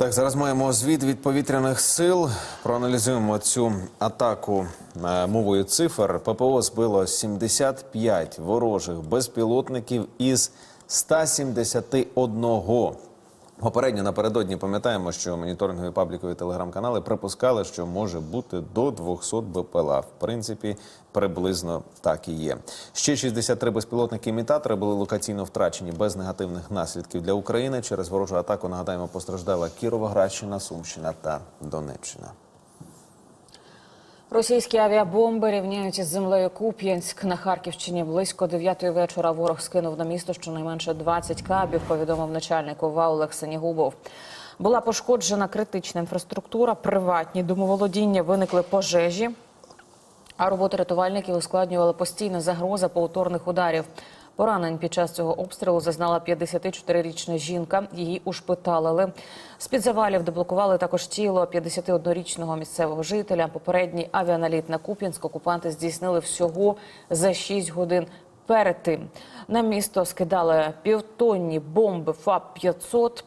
Так, зараз маємо звіт від повітряних сил. Проаналізуємо цю атаку е, мовою цифр. ППО збило 75 ворожих безпілотників із 171. Попередньо напередодні пам'ятаємо, що моніторингові паблікові телеграм-канали припускали, що може бути до 200 БПЛА. В принципі, приблизно так і є. Ще 63 безпілотники-імітатори були локаційно втрачені без негативних наслідків для України. Через ворожу атаку нагадаємо, постраждала Кіровоградщина, Сумщина та Донеччина. Російські авіабомби рівняють із землею Куп'янськ на Харківщині. Близько 9 вечора ворог скинув на місто щонайменше 20 кабів. Повідомив начальник ОВА Олег Сенігубов. Була пошкоджена критична інфраструктура, приватні домоволодіння, виникли пожежі. А роботи рятувальників ускладнювала постійна загроза повторних ударів. Поранень під час цього обстрілу зазнала 54-річна жінка. Її ушпиталили. З-під завалів деблокували також тіло 51-річного місцевого жителя. Попередній авіаналіт на Куп'янськ окупанти здійснили всього за 6 годин. Перед тим на місто скидали півтонні бомби ФАП-500.